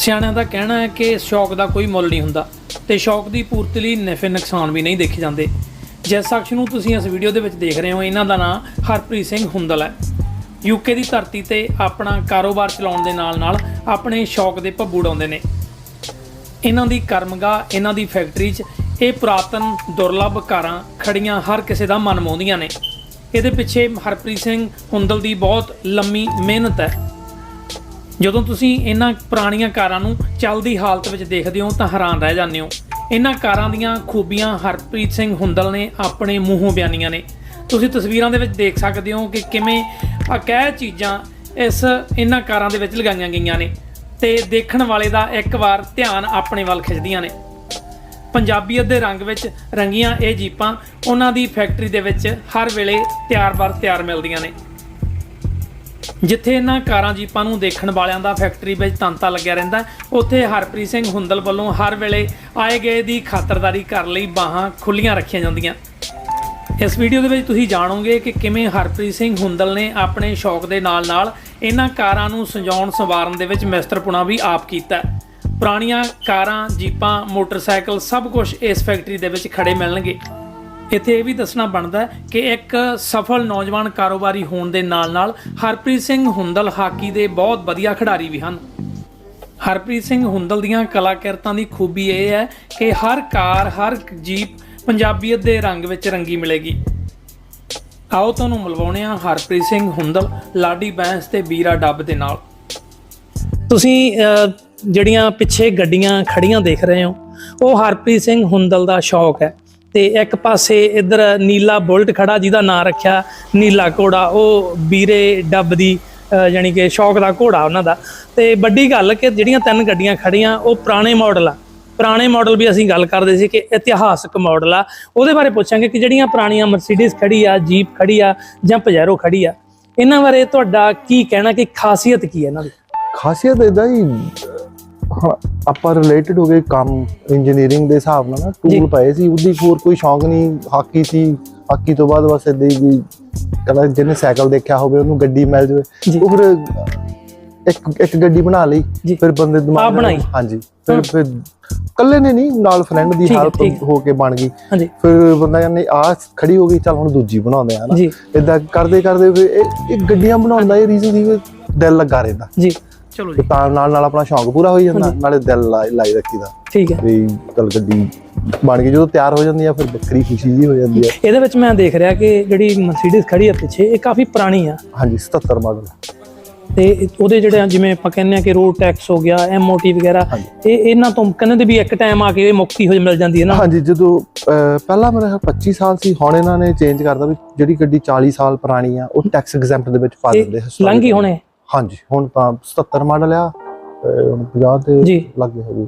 ਸਿਆਣਿਆਂ ਦਾ ਕਹਿਣਾ ਹੈ ਕਿ ਸ਼ੌਕ ਦਾ ਕੋਈ ਮੁੱਲ ਨਹੀਂ ਹੁੰਦਾ ਤੇ ਸ਼ੌਕ ਦੀ ਪੂਰਤੀ ਲਈ ਨਫੇ ਨੁਕਸਾਨ ਵੀ ਨਹੀਂ ਦੇਖੇ ਜਾਂਦੇ। ਜਿਸ ਸ਼ਖਸ ਨੂੰ ਤੁਸੀਂ ਇਸ ਵੀਡੀਓ ਦੇ ਵਿੱਚ ਦੇਖ ਰਹੇ ਹੋ, ਇਹਨਾਂ ਦਾ ਨਾਮ ਹਰਪ੍ਰੀਤ ਸਿੰਘ ਹੁੰਦਲ ਹੈ। ਯੂਕੇ ਦੀ ਧਰਤੀ ਤੇ ਆਪਣਾ ਕਾਰੋਬਾਰ ਚਲਾਉਣ ਦੇ ਨਾਲ-ਨਾਲ ਆਪਣੇ ਸ਼ੌਕ ਦੇ ਭੱਬੂ ਉਡਾਉਂਦੇ ਨੇ। ਇਹਨਾਂ ਦੀ ਕਰਮਗਾ ਇਹਨਾਂ ਦੀ ਫੈਕਟਰੀ 'ਚ ਇਹ ਪੁਰਾਤਨ ਦੁਰਲੱਭ ਕਾਰਾਂ ਖੜੀਆਂ ਹਰ ਕਿਸੇ ਦਾ ਮਨ ਮੋਹਦੀਆਂ ਨੇ। ਇਹਦੇ ਪਿੱਛੇ ਹਰਪ੍ਰੀਤ ਸਿੰਘ ਹੁੰਦਲ ਦੀ ਬਹੁਤ ਲੰਮੀ ਮਿਹਨਤ ਹੈ। ਜਦੋਂ ਤੁਸੀਂ ਇਹਨਾਂ ਪੁਰਾਣੀਆਂ ਕਾਰਾਂ ਨੂੰ ਚੱਲਦੀ ਹਾਲਤ ਵਿੱਚ ਦੇਖਦੇ ਹੋ ਤਾਂ ਹੈਰਾਨ ਰਹਿ ਜਾਂਦੇ ਹੋ। ਇਹਨਾਂ ਕਾਰਾਂ ਦੀਆਂ ਖੂਬੀਆਂ ਹਰਪ੍ਰੀਤ ਸਿੰਘ ਹੁੰਦਲ ਨੇ ਆਪਣੇ ਮੂੰਹੋਂ ਬਿਆਨੀਆਂ ਨੇ। ਤੁਸੀਂ ਤਸਵੀਰਾਂ ਦੇ ਵਿੱਚ ਦੇਖ ਸਕਦੇ ਹੋ ਕਿ ਕਿਵੇਂ ਅਕਹਿ ਚੀਜ਼ਾਂ ਇਸ ਇਹਨਾਂ ਕਾਰਾਂ ਦੇ ਵਿੱਚ ਲਗਾਈਆਂ ਗਈਆਂ ਨੇ ਤੇ ਦੇਖਣ ਵਾਲੇ ਦਾ ਇੱਕ ਵਾਰ ਧਿਆਨ ਆਪਣੇ ਵੱਲ ਖਿੱਚਦੀਆਂ ਨੇ। ਪੰਜਾਬੀਅਤ ਦੇ ਰੰਗ ਵਿੱਚ ਰੰਗੀਆਂ ਇਹ ਜੀਪਾਂ ਉਹਨਾਂ ਦੀ ਫੈਕਟਰੀ ਦੇ ਵਿੱਚ ਹਰ ਵੇਲੇ ਤਿਆਰ-ਬਰ ਤਿਆਰ ਮਿਲਦੀਆਂ ਨੇ। ਜਿੱਥੇ ਇਹਨਾਂ ਕਾਰਾਂ ਜੀਪਾਂ ਨੂੰ ਦੇਖਣ ਵਾਲਿਆਂ ਦਾ ਫੈਕਟਰੀ ਵਿੱਚ ਤਾਂਤਾ ਲੱਗਿਆ ਰਹਿੰਦਾ ਉੱਥੇ ਹਰਪ੍ਰੀਤ ਸਿੰਘ ਹੁੰਦਲ ਵੱਲੋਂ ਹਰ ਵੇਲੇ ਆਏ ਗਏ ਦੀ ਖਾਤਰਦਾਰੀ ਕਰਨ ਲਈ ਬਾਹਾਂ ਖੁੱਲੀਆਂ ਰੱਖੀਆਂ ਜਾਂਦੀਆਂ। ਇਸ ਵੀਡੀਓ ਦੇ ਵਿੱਚ ਤੁਸੀਂ ਜਾਣੋਗੇ ਕਿ ਕਿਵੇਂ ਹਰਪ੍ਰੀਤ ਸਿੰਘ ਹੁੰਦਲ ਨੇ ਆਪਣੇ ਸ਼ੌਕ ਦੇ ਨਾਲ-ਨਾਲ ਇਹਨਾਂ ਕਾਰਾਂ ਨੂੰ ਸਜਾਉਣ ਸੰਵਾਰਨ ਦੇ ਵਿੱਚ ਮਿਸਤਰਪੁਣਾ ਵੀ ਆਪ ਕੀਤਾ ਪੁਰਾਣੀਆਂ ਕਾਰਾਂ, ਜੀਪਾਂ, ਮੋਟਰਸਾਈਕਲ ਸਭ ਕੁਝ ਇਸ ਫੈਕਟਰੀ ਦੇ ਵਿੱਚ ਖੜੇ ਮਿਲਣਗੇ। ਇੱਥੇ ਇਹ ਵੀ ਦੱਸਣਾ ਬਣਦਾ ਕਿ ਇੱਕ ਸਫਲ ਨੌਜਵਾਨ ਕਾਰੋਬਾਰੀ ਹੋਣ ਦੇ ਨਾਲ-ਨਾਲ ਹਰਪ੍ਰੀਤ ਸਿੰਘ ਹੁੰਦਲ ਹਾਕੀ ਦੇ ਬਹੁਤ ਵਧੀਆ ਖਿਡਾਰੀ ਵੀ ਹਨ। ਹਰਪ੍ਰੀਤ ਸਿੰਘ ਹੁੰਦਲ ਦੀਆਂ ਕਲਾਕਾਰਤਾਂ ਦੀ ਖੂਬੀ ਇਹ ਹੈ ਕਿ ਹਰ ਕਾਰ, ਹਰ ਜੀਪ ਪੰਜਾਬੀਅਤ ਦੇ ਰੰਗ ਵਿੱਚ ਰੰਗੀ ਮਿਲੇਗੀ। ਆਓ ਤੁਹਾਨੂੰ ਮਿਲਵਾਉਣੇ ਆ ਹਰਪ੍ਰੀਤ ਸਿੰਘ ਹੁੰਦਲ, ਲਾਡੀ ਬੈਂਸ ਤੇ ਵੀਰਾ ਡੱਬ ਦੇ ਨਾਲ। ਤੁਸੀਂ ਜਿਹੜੀਆਂ ਪਿੱਛੇ ਗੱਡੀਆਂ ਖੜੀਆਂ ਦੇਖ ਰਹੇ ਹੋ, ਉਹ ਹਰਪ੍ਰੀਤ ਸਿੰਘ ਹੁੰਦਲ ਦਾ ਸ਼ੌਕ ਹੈ। ਤੇ ਇੱਕ ਪਾਸੇ ਇੱਧਰ ਨੀਲਾ ਬੁਲਟ ਖੜਾ ਜਿਹਦਾ ਨਾਂ ਰੱਖਿਆ ਨੀਲਾ ਘੋੜਾ ਉਹ ਵੀਰੇ ਡੱਬ ਦੀ ਅਹ, ਯਾਨੀ ਕਿ ਸ਼ੌਕ ਦਾ ਘੋੜਾ ਉਹਨਾਂ ਦਾ। ਤੇ ਵੱਡੀ ਗੱਲ ਕਿ ਜਿਹੜੀਆਂ ਤਿੰਨ ਗੱਡੀਆਂ ਖੜੀਆਂ ਉਹ ਪੁਰਾਣੇ ਮਾਡਲ ਆ। ਪੁਰਾਣੇ ਮਾਡਲ ਵੀ ਅਸੀਂ ਗੱਲ ਕਰਦੇ ਸੀ ਕਿ ਇਤਿਹਾਸਕ ਮਾਡਲ ਆ। ਉਹਦੇ ਬਾਰੇ ਪੁੱਛਾਂਗੇ ਕਿ ਜਿਹੜੀਆਂ ਪੁਰਾਣੀਆਂ ਮਰਸੀਡੀਜ਼ ਖੜੀ ਆ ਜੀਪ ਖੜੀ ਆ ਜਾਂ ਪਜੈਰੋ ਖੜੀ ਆ ਇਹਨਾਂ ਬਾਰੇ ਤੁਹਾਡਾ ਕੀ ਕਹਿਣਾ ਕਿ ਖਾਸੀਅਤ ਕੀ ਹੈ ਇਹਨਾਂ ਦੀ? ਖਾਸੀਅਤ ਇਦਾਂ ਹੀ ਹਾਂ ਆਪਾਂ ਰਿਲੇਟਡ ਹੋ ਗਏ ਕੰਮ ਇੰਜੀਨੀਅਰਿੰਗ ਦੇ ਹਿਸਾਬ ਨਾਲ ਨਾ। ਟੂਲ ਪਏ ਸੀ ਉਹਦੀ ਹੋਰ ਕੋਈ ਸ਼ੌਂਕ ਨਹੀਂ ਹਾਕੀ ਸੀ ਹਾਕੀ ਤੋਂ ਬਾਅਦ ਬਸ ਇਦਾਂ ਹੀ ਵੀ ਕਹਿੰਦਾ ਜਿਹਨੇ ਸਾਈਕਲ ਦੇਖਿਆ ਹੋਵੇ ਉਹਨੂੰ ਗੱਡੀ ਮਿਲ। ਜਾਵੇ ਉਹ ਫਿਰ ਇੱਕ ਇੱਕ ਗੱਡੀ ਬਣਾ ਲਈ। ਫਿਰ ਬੰਦੇ ਦਿਮਾਗ ਬਣਾਈ। ਹਾਂਜੀ ਫਿਰ ਫਿਰ ਕੱਲੇ ਨੇ ਨਹੀਂ ਨਾਲ ਫਰੈਂਡ ਦੀ ਹੈਲਪ। ਹੋ ਕੇ ਬਣ ਗਈ ਫਿਰ ਬੰਦਾ ਕਹਿੰਦੇ ਆ ਖੜੀ ਹੋ ਗਈ ਚੱਲ ਹੁਣ ਦੂਜੀ ਬਣਾਉਂਦੇ ਆ ਨਾ ਇਦਾਂ ਕਰਦੇ ਕਰਦੇ ਫਿਰ ਇਹ ਗੱਡੀਆਂ ਬਣਾਉਣ ਦਾ ਇਹ ਰੀਜ਼ਨ ਸੀ ਦਿਲ ਲੱਗਾ ਰਹਿੰਦਾ ਜੀ ਚਲੋ ਜੀ। ਤਾਂ ਨਾਲ ਨਾਲ ਆਪਣਾ ਸ਼ੌਂਕ ਪੂਰਾ ਹੋਈ ਜਾਂਦਾ। ਨਾਲੇ ਦਿਲ ਲਾਈ ਰੱਖੀਦਾ। ਠੀਕ ਹੈ। ਵੀ ਚਲ ਗੱਡੀ ਬਣ ਗਈ ਜਦੋਂ ਤਿਆਰ ਹੋ ਜਾਂਦੀ ਆ ਫਿਰ ਬੱਕਰੀ ਖੁਸ਼ੀ ਜੀ ਹੋ ਜਾਂਦੀ ਆ। ਇਹਦੇ ਵਿੱਚ ਮੈਂ ਦੇਖ ਰਿਹਾ ਕਿ ਜਿਹੜੀ ਮਰਸੀਡੀਜ਼ ਖੜੀ ਹੈ ਪਿੱਛੇ ਇਹ ਕਾਫੀ ਪੁਰਾਣੀ ਆ। ਹਾਂਜੀ 77 ਮਾਡਲ ਤੇ ਉਹਦੇ ਜਿਹੜੇ ਜਿਵੇਂ ਆਪਾਂ ਕਹਿੰਦੇ ਆ ਕਿ ਰੋਡ ਟੈਕਸ ਹੋ ਗਿਆ ਐਮਓਟੀ ਵਗੈਰਾ। ਇਹ ਇਹਨਾਂ ਤੋਂ ਕਹਿੰਦੇ ਵੀ ਇੱਕ ਟਾਈਮ ਆ ਕੇ ਇਹ ਮੁਕਤੀ ਹੋ ਮਿਲ ਜਾਂਦੀ ਹੈ ਨਾ। ਹਾਂਜੀ ਜਦੋਂ ਪਹਿਲਾਂ ਮੇਰਾ ਖਿਆਲ 25 ਸਾਲ ਸੀ ਹੁਣ ਇਹਨਾਂ ਨੇ ਚੇਂਜ ਕਰਦਾ ਵੀ ਜਿਹੜੀ ਗੱਡੀ 40 ਸਾਲ ਪੁਰਾਣੀ ਆ ਉਹ ਟੈਕਸ ਐਗਜ਼ੈਂਪਟ ਦੇ ਵਿੱਚ ਪਾ ਦਿੰਦੇ ਲੰਘੀ ਹੁਣੇ। ਹਾਂਜੀ ਹੁਣ ਤਾਂ 77 ਮਾਡਲ ਆ ਅਹ, ਹੁਣ 50 ਤੇ ਜੀ। ਲੱਗੇ ਹੋ ਗਈ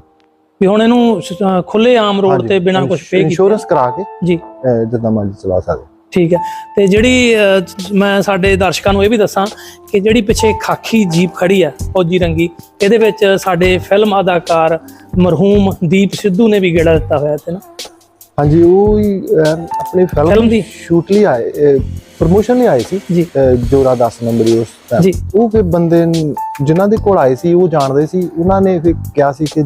ਵੀ ਹੁਣ ਇਹਨੂੰ ਖੁੱਲੇ ਆਮ ਰੋਡ ਤੇ ਬਿਨਾਂ ਕੁਝ ਪੇ ਕੀਤੇ। ਇੰਸ਼ੋਰੈਂਸ ਕਰਾ ਕੇ ਜੀ। ਅਹ, ਜਿੱਦਾਂ ਮਰਜ਼ੀ ਚਲਾ ਸਕਦੇ। ਠੀਕ ਹੈ। ਤੇ ਜਿਹੜੀ ਅਹ, ਮੈਂ ਸਾਡੇ ਦਰਸ਼ਕਾਂ ਨੂੰ ਇਹ ਵੀ ਦੱਸਾਂ ਕਿ ਜਿਹੜੀ ਪਿੱਛੇ ਖਾਕੀ ਜੀਪ ਖੜੀ ਹੈ ਫੌਜੀ ਰੰਗੀ ਇਹਦੇ ਵਿੱਚ ਸਾਡੇ ਫਿਲਮ ਅਦਾਕਾਰ ਮਰਹੂਮ ਦੀਪ ਸਿੱਧੂ ਨੇ ਵੀ ਗੇੜਾ ਦਿੱਤਾ ਹੋਇਆ ਤੇ ਨਾ। ਹਾਂਜੀ ਉਹ ਹੀ ਆਪਣੀ ਫਿਲਮ ਦੀ? ਸ਼ੂਟ ਲਈ ਆਏ ਪ੍ਰੋਮੋਸ਼ਨ ਲਈ ਆਏ ਸੀ। ਜੀ। ਜੋਰਾ 10 ਨੰਬਰੀ ਉਸ time। ਜੀ। ਉਹ ਫਿਰ ਬੰਦੇ ਨ- ਜਿਨ੍ਹਾਂ ਦੇ ਕੋਲ ਆਏ ਸੀ ਉਹ ਜਾਣਦੇ ਸੀ। ਉਹਨਾਂ ਨੇ ਫਿਰ ਕਿਹਾ ਸੀ ਕਿ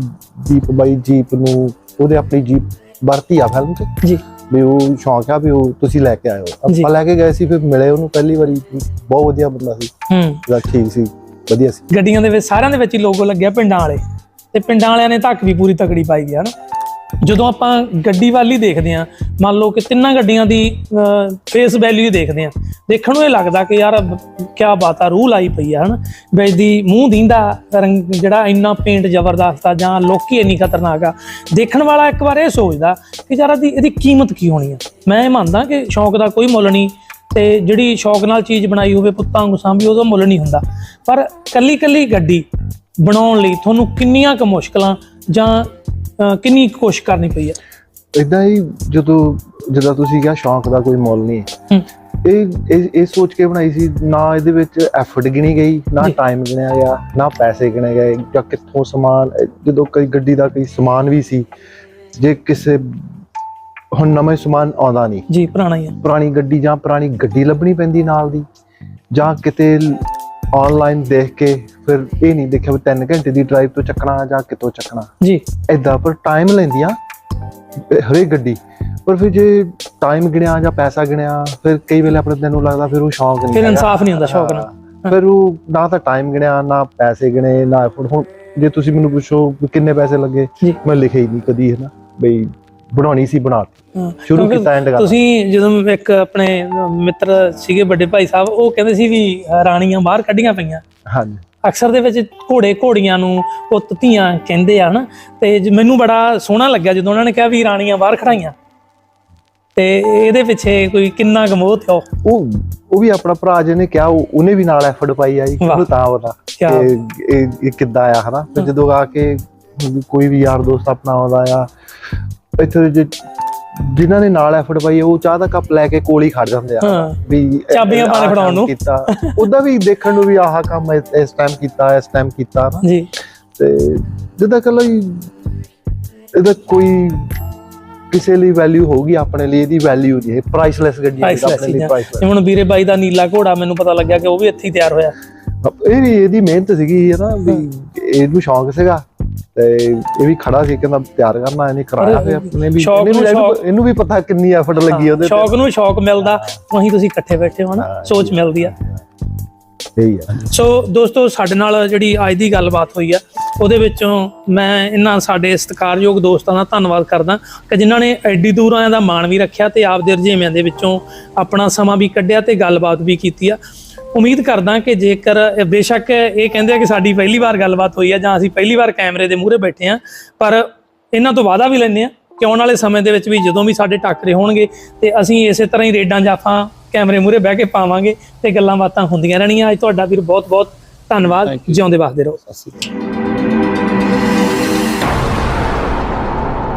ਦੀਪ ਬਾਈ ਜੀਪ ਨੂੰ ਉਹਦੇ ਆਪਣੀ ਜੀਪ ਵਰਤੀ ਆ ਫਿਲਮ 'ਚ। ਜੀ। ਵੀ ਉਹ ਸ਼ੌਂਕ ਆ ਵੀ ਉਹ ਤੁਸੀਂ ਲੈ ਕੇ ਆਇਓ। ਜੀ। ਆਪਾਂ ਲੈ ਕੇ ਗਏ ਸੀ ਫਿਰ ਮਿਲੇ ਉਹਨੂੰ ਪਹਿਲੀ ਵਾਰੀ। ਬਹੁਤ ਵਧੀਆ ਬੰਦਾ ਸੀ। ਹੂੰ। ਉਹਦਾ ਠੀਕ ਸੀ ਵਧੀਆ ਸੀ। ਗੱਡੀਆਂ ਦੇ ਵਿੱਚ ਸਾਰਿਆਂ ਦੇ ਵਿੱਚ ਹੀ ਲੋਗੋ ਲੱਗਿਆ ਪਿੰਡਾਂ ਵਾਲੇ। ਤੇ ਪਿੰਡਾਂ ਵਾਲਿਆਂ ਨੇ ਧੱਕ ਵੀ ਪੂਰੀ ਤਕੜੀ ਪਾਈ ਹੈ ਨਾ ਜਦੋਂ ਆਪਾਂ ਗੱਡੀ ਵਾਲੀ ਦੇਖਦੇ ਆ ਮੰਨ ਲਓ ਕਿ ਤਿੰਨਾਂ ਗੱਡੀਆਂ ਦੀ ਫੇਸ ਵੈਲਿਊ ਦੇਖਦੇ ਆ ਦੇਖਣ ਨੂੰ ਇਹ ਲੱਗਦਾ ਕਿ ਯਾਰ ਕੀ ਬਾਤ ਆ, ਰੂਹ ਲਾਈ ਪਈ ਆ, ਹਨਾ? ਵਿੱਚ ਦੀ ਮੂੰਹ ਦੀਂਦਾ ਰੰਗ ਜਿਹੜਾ ਇੰਨਾ ਪੇਂਟ ਜ਼ਬਰਦਸਤ ਆ ਜਾਂ ਲੋਕੀ ਇੰਨੀ ਖਤਰਨਾਕ ਆ। ਦੇਖਣ ਵਾਲਾ ਇੱਕ ਵਾਰ ਇਹ ਸੋਚਦਾ ਕਿ ਯਾਰ ਇਹਦੀ ਇਹਦੀ ਕੀਮਤ ਕੀ ਹੋਣੀ ਆ? ਮੈਂ ਇਹ ਮੰਨਦਾ ਕਿ ਸ਼ੌਂਕ ਦਾ ਕੋਈ ਮੁੱਲ ਨਹੀਂ ਤੇ ਜਿਹੜੀ ਸ਼ੌਕ ਨਾਲ ਚੀਜ਼ ਬਣਾਈ ਹੋਵੇ, ਪੁੱਤਾਂ ਵਾਂਗੂ ਸਾਂਭੀ, ਉਹਦਾ ਮੁੱਲ ਨਹੀਂ ਹੁੰਦਾ। ਪਰ ਕੱਲੀ ਕੱਲੀ ਗੱਡੀ ਬਣਾਉਣ ਲਈ ਤੁਹਾਨੂੰ ਕਿੰਨੀਆਂ ਕੁ ਮੁਸ਼ਕਲਾਂ ਜਾਂ ਕਿੰਨੀ ਕੋਸ਼ਿਸ਼ ਕਰਨੀ ਪਈ ਹੈ ਇਦਾਂ ਹੀ ਜਦੋਂ ਜਿੱਦਾਂ ਤੁਸੀਂ ਕਿਹਾ ਸ਼ੌਂਕ ਦਾ ਕੋਈ ਮੁੱਲ ਨਹੀਂ ਹੂੰ, ਇਹ ਇਹ ਇਹ ਸੋਚ ਕੇ ਬਣਾਈ ਸੀ ਨਾ ਇਹਦੇ ਵਿੱਚ ਐਫਰਟ ਗਿਣੀ ਗਈ ਨਾ ਜੀ। ਟਾਈਮ ਗਿਣਿਆ ਗਿਆ ਨਾ ਪੈਸੇ ਗਿਣੇ ਗਏ ਜਾਂ ਕਿੱਥੋਂ ਸਮਾਨ ਇਹ ਜਦੋਂ ਕਈ ਗੱਡੀ ਦਾ ਕੋਈ ਸਮਾਨ ਵੀ ਸੀ ਜੇ ਕਿਸੇ ਹੁਣ ਨਵੇਂ ਸਮਾਨ ਆਉਂਦਾ ਨਹੀਂ। ਜੀ ਪੁਰਾਣਾ ਹੀ ਹੈ ਪੁਰਾਣੀ ਗੱਡੀ ਜਾਂ ਪੁਰਾਣੀ ਗੱਡੀ ਲੱਭਣੀ ਪੈਂਦੀ ਨਾਲ ਦੀ ਜਾਂ ਕਿਤੇ ਆਨਲਾਈਨ ਦੇਖ ਕੇ ਫਿਰ ਇਹ ਨਹੀਂ ਦੇਖਿਆ ਵੀ 3 ਘੰਟੇ ਦੀ ਡਰਾਈਵ ਤੋਂ ਚੱਕਣਾ ਜਾਂ ਕਿਤੋਂ ਚੱਕਣਾ ਜੀ ਏਦਾਂ ਪਰ ਟਾਈਮ ਲੈਂਦੀਆਂ ਹਰੇਕ ਗੱਡੀ ਪਰ ਫਿਰ ਜੇ ਟਾਈਮ ਗਿਣਿਆ ਜਾਂ ਪੈਸਾ ਗਿਣਿਆ ਫਿਰ ਕਈ ਵੇਲੇ ਆਪਣੇ ਦਿਨ ਨੂੰ ਲੱਗਦਾ ਫਿਰ ਉਹ ਸ਼ੌਂਕ ਨਹੀਂ ਫਿਰ। ਇਨਸਾਫ ਨਹੀਂ ਹੁੰਦਾ ਸ਼ੌਕ ਨਾਲ। ਫਿਰ ਉਹ ਨਾ ਤਾਂ ਟਾਈਮ ਗਿਣਿਆ ਨਾ ਪੈਸੇ ਗਿਣੇ ਨਾ। ਹੁਣ ਜੇ ਤੁਸੀਂ ਮੈਨੂੰ ਪੁੱਛੋ ਕਿੰਨੇ ਪੈਸੇ ਲੱਗੇ। ਮੈਂ ਲਿਖਿਆ ਹੀ ਨਹੀਂ ਕਦੀ ਹੈ ਨਾ ਬਈ ਬਣਾਉਣੀ ਸੀ ਬਣਾਤੀ ਸ਼ੁਰੂ ਕੀਤਾ end ਕਰ ਤੁਸੀਂ ਜਦੋਂ ਇੱਕ ਆਪਣੇ ਮਿੱਤਰ ਸੀਗੇ ਵੱਡੇ ਭਾਈ ਸਾਹਿਬ ਉਹ ਕਹਿੰਦੇ ਸੀ ਵੀ ਰਾਣੀਆਂ ਬਾਹਰ ਕੱਢੀਆਂ ਪਈਆਂ। ਹਾਂਜੀ। ਅਕਸਰ ਦੇ ਵਿੱਚ ਘੋੜੇ ਘੋੜੀਆਂ ਨੂੰ ਪੁੱਤ ਧੀਆਂ ਕਹਿੰਦੇ ਆ ਹਨਾ ਤੇ ਮੈਨੂੰ ਬੜਾ ਸੋਹਣਾ ਲੱਗਿਆ ਜਦੋਂ ਉਹਨਾਂ ਨੇ ਕਿਹਾ ਵੀ ਰਾਣੀਆਂ ਬਾਹਰ ਖੜਾਈਆਂ। ਤੇ ਇਹਦੇ ਪਿੱਛੇ ਕੋਈ ਕਿੰਨਾ ਗਮੋਹ ਤੇ ਉਹ ਉਹ ਵੀ ਆਪਣਾ ਭਰਾ ਜਿਹਨੇ ਕਿਹਾ ਉਹ- ਉਹਨੇ ਵੀ ਨਾਲ ਐਫਰਟ ਪਾਈ ਆ ਜੀ। ਉਹਨੂੰ ਤਾਂ ਪਤਾ ਕਿ ਇਹ ਕਿੱਦਾਂ ਆ ਹਨਾ? ਤੇ ਜਦੋਂ ਆ ਕੇ ਕੋਈ ਵੀ ਯਾਰ ਦੋਸਤ ਆਪਣਾ ਆਉਂਦਾ ਆ ਇੱਥੇ ਜੇ ਜਿਨ੍ਹਾਂ ਨੇ ਨਾਲ ਐਫਰਟ ਪਾਈ ਉਹ ਚਾਹ ਦਾ ਕੱਪ ਲੈ ਕੇ ਕੋਲ ਹੀ ਖੜ ਜਾਂਦੇ ਆ। ਹਾਂ। ਵੀ ਇਹ- ਚਾਬੀਆਂ ਪਾਣੇ ਫੜਾਉਣ ਨੂੰ। ਕੀਤਾ। ਉਹਦਾ ਵੀ ਦੇਖਣ ਨੂੰ ਵੀ ਆਹ ਕੰਮ ਇਸ- ਇਸ ਟਾਈਮ ਕੀਤਾ ਇਸ ਟਾਈਮ ਕੀਤਾ ਨਾ। ਜੀ। ਤੇ ਜਿੱਦਾਂ ਕੱਲ ਇਹਦਾ ਕੋਈ ਕਿਸੇ ਲਈ ਵੈਲਿਊ ਹੋਊਗੀ ਆਪਣੇ ਲਈ ਇਹਦੀ ਵੈਲਿਊ ਹੈ ਪ੍ਰਾਈਸਲੈਸ ਗੱਡੀ ਹੈ Priceless ਆਪਣੇ ਲਈ ਜਿਵੇਂ ਹੁਣ ਵੀਰੇ ਬਾਈ ਦਾ ਨੀਲਾ ਘੋੜਾ ਮੈਨੂੰ ਪਤਾ ਲੱਗਿਆ ਕਿ ਉਹ ਵੀ ਇੱਥੇ ਹੀ ਤਿਆਰ ਹੋਇਆ। ਇਹ ਵੀ ਇਹਦੀ ਮਿਹਨਤ ਸੀਗੀ ਹੈ ਨਾ ਵੀ ਇਹਨੂੰ ਸ਼ੌਂਕ ਸੀਗਾ। ਤੇ ਇਹ ਵੀ ਖੜਾ ਸੀ ਕਹਿੰਦਾ ਤਿਆਰ ਕਰਨਾ ਇਹਨੇ ਕਰਾਇਆ ਫਿਰ ਆਪਣੇ ਵੀ ਇਹਨੂੰ ਵੀ ਪਤਾ ਕਿੰਨੀ ਐਫਰਟ ਲੱਗੀ ਉਹਦੇ ਸ਼ੌਕ ਨੂੰ ਸ਼ੌਕ ਮਿਲਦਾ ਵਹੀਂ ਤੁਸੀਂ ਇਕੱਠੇ ਬੈਠੇ ਹੋ ਨਾ ਸੋਚ ਮਿਲਦੀ ਆ। ਤੇ ਇਹੀ ਆ। ਸੋ ਦੋਸਤੋ ਸਾਡੇ ਨਾਲ ਜਿਹੜੀ ਅੱਜ ਦੀ ਗੱਲਬਾਤ ਹੋਈ ਆ ਉਹਦੇ ਵਿੱਚੋਂ ਮੈਂ ਇਹਨਾਂ ਸਾਡੇ ਸਤਿਕਾਰਯੋਗ ਦੋਸਤਾਂ ਦਾ ਧੰਨਵਾਦ ਕਰਦਾ ਕਿ ਜਿਨ੍ਹਾਂ ਨੇ ਐਡੀ ਦੂਰ ਆਇਆਂ ਦਾ ਮਾਣ ਵੀ ਰੱਖਿਆ ਤੇ ਆਪਦੇ ਰੁਝੇਵਿਆਂ ਦੇ ਵਿੱਚੋਂ ਆਪਣਾ ਸਮਾਂ ਵੀ ਕੱਢਿਆ ਤੇ ਗੱਲਬਾਤ ਵੀ ਕੀਤੀ ਆ। ਉਮੀਦ ਕਰਦਾ ਕਿ ਜੇਕਰ ਬੇਸ਼ੱਕ ਇਹ ਕਹਿੰਦੇ ਆ ਕਿ ਸਾਡੀ ਪਹਿਲੀ ਵਾਰ ਗੱਲਬਾਤ ਹੋਈ ਆ ਜਾਂ ਅਸੀਂ ਪਹਿਲੀ ਵਾਰ ਕੈਮਰੇ ਦੇ ਮੂਹਰੇ ਬੈਠੇ ਆ ਪਰ ਇਹਨਾਂ ਤੋਂ ਵਾਅਦਾ ਵੀ ਲੈਂਦੇ ਆ ਕਿ ਆਉਣ ਵਾਲੇ ਸਮੇਂ ਦੇ ਵਿੱਚ ਵੀ ਜਦੋਂ ਵੀ ਸਾਡੇ ਟੱਕਰੇ ਹੋਣਗੇ ਤੇ ਅਸੀਂ ਇਸੇ ਤਰ੍ਹਾਂ ਹੀ ਰੇਡਾਂ ਜਾਫਾਂ ਕੈਮਰੇ ਮੂਹਰੇ ਬਹਿ ਕੇ ਪਾਵਾਂਗੇ ਤੇ ਗੱਲਾਂ ਬਾਤਾਂ ਹੁੰਦੀਆਂ ਰਹਿਣੀਆਂ। ਅੱਜ ਤੁਹਾਡਾ ਵੀਰ ਬਹੁਤ ਬਹੁਤ ਧੰਨਵਾਦ ਜਿਉਂਦੇ ਵਸਦੇ ਰਹੋ।